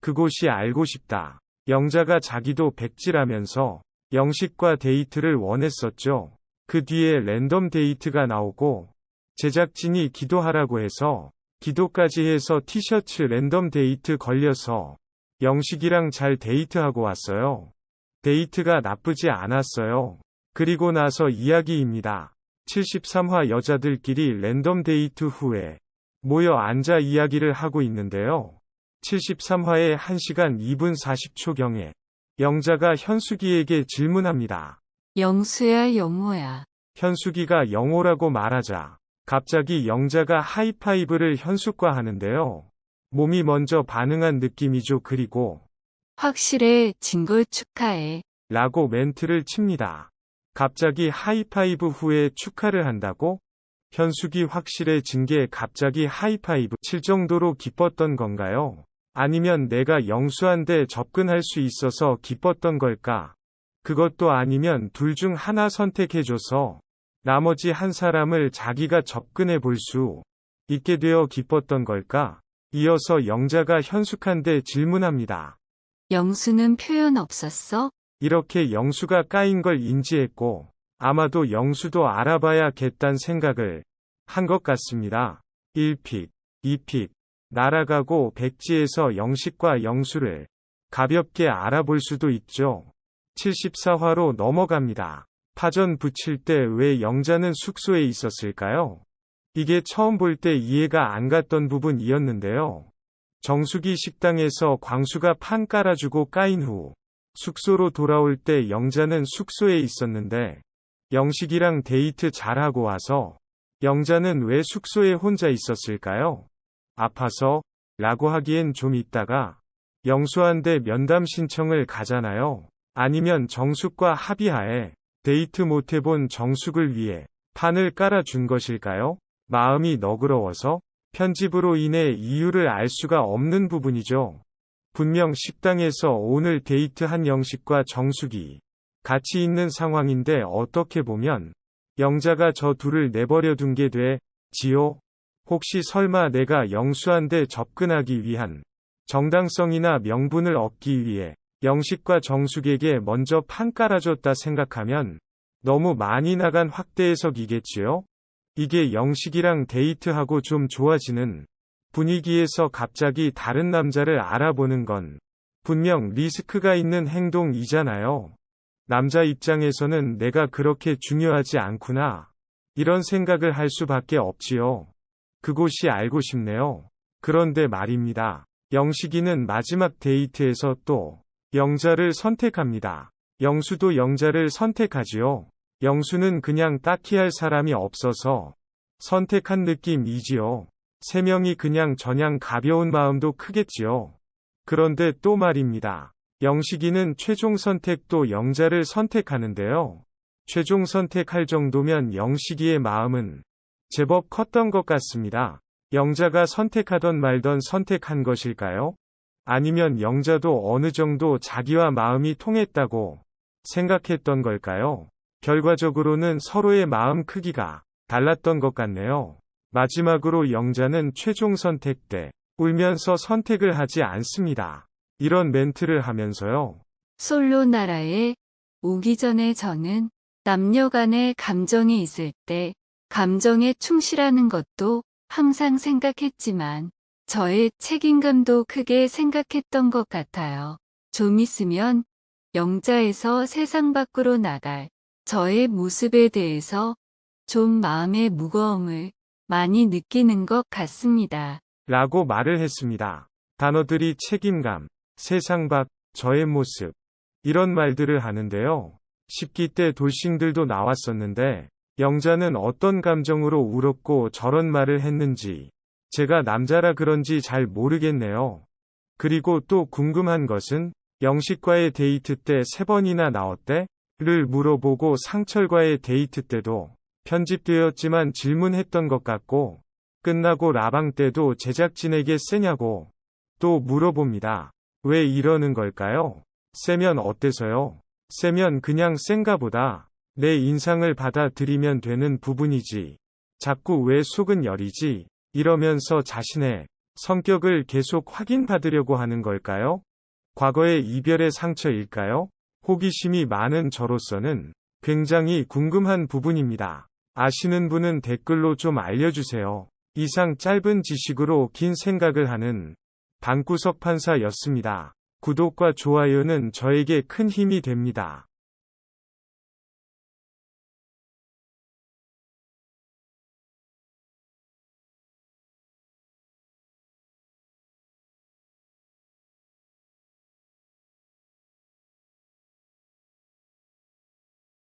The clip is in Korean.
그곳이 알고 싶다. 영자가 자기도 백지라면서 영식과 데이트를 원했었죠. 그 뒤에 랜덤 데이트가 나오고 제작진이 기도하라고 해서 기도까지 해서 티셔츠 랜덤 데이트 걸려서 영식이랑 잘 데이트하고 왔어요. 데이트가 나쁘지 않았어요. 그리고 나서 이야기입니다. 73화 여자들끼리 랜덤 데이트 후에 모여 앉아 이야기를 하고 있는데요. 73화의 1시간 2분 40초경에 영자가 현숙이에게 질문합니다. 영수야, 영호야. 현숙이가 영호라고 말하자 갑자기 영자가 하이파이브를 현숙과 하는데요. 몸이 먼저 반응한 느낌이죠. 그리고 확실해, 진걸 축하해. 라고 멘트를 칩니다. 갑자기 하이파이브 후에 축하를 한다고? 현숙이 확실해진 게 갑자기 하이파이브 칠 정도로 기뻤던 건가요? 아니면 내가 영수한테 접근할 수 있어서 기뻤던 걸까? 그것도 아니면 둘 중 하나 선택해줘서 나머지 한 사람을 자기가 접근해 볼 수 있게 되어 기뻤던 걸까? 이어서 영자가 현숙한테 질문합니다. 영수는 표현 없었어? 이렇게 영수가 까인 걸 인지했고 아마도 영수도 알아봐야겠단 생각을 한 것 같습니다. 1픽, 2픽, 날아가고 백지에서 영식과 영수를 가볍게 알아볼 수도 있죠. 74화로 넘어갑니다. 파전 붙일 때 왜 영자는 숙소에 있었을까요? 이게 처음 볼 때 이해가 안 갔던 부분이었는데요. 정수기 식당에서 광수가 판 깔아주고 까인 후 숙소로 돌아올 때 영자는 숙소에 있었는데 영식이랑 데이트 잘하고 와서 영자는 왜 숙소에 혼자 있었을까요? 아파서? 라고 하기엔 좀 있다가 영수한테 면담 신청을 가잖아요. 아니면 정숙과 합의하에 데이트 못해본 정숙을 위해 판을 깔아준 것일까요? 마음이 너그러워서 편집으로 인해 이유를 알 수가 없는 부분이죠. 분명 식당에서 오늘 데이트한 영식과 정숙이 같이 있는 상황인데 어떻게 보면 영자가 저 둘을 내버려 둔 게 돼, 지요? 혹시 설마 내가 영수한테 접근하기 위한 정당성이나 명분을 얻기 위해 영식과 정숙에게 먼저 판 깔아줬다 생각하면 너무 많이 나간 확대 해석이겠지요? 이게 영식이랑 데이트하고 좀 좋아지는 분위기에서 갑자기 다른 남자를 알아보는 건 분명 리스크가 있는 행동이잖아요. 남자 입장에서는 내가 그렇게 중요하지 않구나. 이런 생각을 할 수밖에 없지요. 그곳이 알고 싶네요. 그런데 말입니다. 영식이는 마지막 데이트에서 또 영자를 선택합니다. 영수도 영자를 선택하지요. 영수는 그냥 딱히 할 사람이 없어서 선택한 느낌이지요. 세 명이 그냥 저냥 가벼운 마음도 크겠지요. 그런데 또 말입니다. 영식이는 최종 선택도 영자를 선택하는데요. 최종 선택할 정도면 영식이의 마음은 제법 컸던 것 같습니다. 영자가 선택하던 말던 선택한 것일까요? 아니면 영자도 어느 정도 자기와 마음이 통했다고 생각했던 걸까요? 결과적으로는 서로의 마음 크기가 달랐던 것 같네요. 마지막으로 영자는 최종 선택 때 울면서 선택을 하지 않습니다. 이런 멘트를 하면서요. 솔로 나라에 오기 전에 저는 남녀 간의 감정이 있을 때 감정에 충실하는 것도 항상 생각했지만 저의 책임감도 크게 생각했던 것 같아요. 좀 있으면 영자에서 세상 밖으로 나갈 저의 모습에 대해서 좀 마음의 무거움을 많이 느끼는 것 같습니다. 라고 말을 했습니다. 단어들이 책임감, 세상 밖, 저의 모습, 이런 말들을 하는데요. 10기 때 돌싱들도 나왔었는데, 영자는 어떤 감정으로 울었고 저런 말을 했는지, 제가 남자라 그런지 잘 모르겠네요. 그리고 또 궁금한 것은, 영식과의 데이트 때 세 번이나 나왔대? 를 물어보고 상철과의 데이트 때도 편집되었지만 질문했던 것 같고 끝나고 라방 때도 제작진에게 세냐고 또 물어봅니다. 왜 이러는 걸까요? 세면 어때서요? 세면 그냥 센가 보다. 내 인상을 받아들이면 되는 부분이지. 자꾸 왜 속은 열이지? 이러면서 자신의 성격을 계속 확인받으려고 하는 걸까요? 과거의 이별의 상처일까요? 호기심이 많은 저로서는 굉장히 궁금한 부분입니다. 아시는 분은 댓글로 좀 알려주세요. 이상 짧은 지식으로 긴 생각을 하는 방구석 판사였습니다. 구독과 좋아요는 저에게 큰 힘이 됩니다.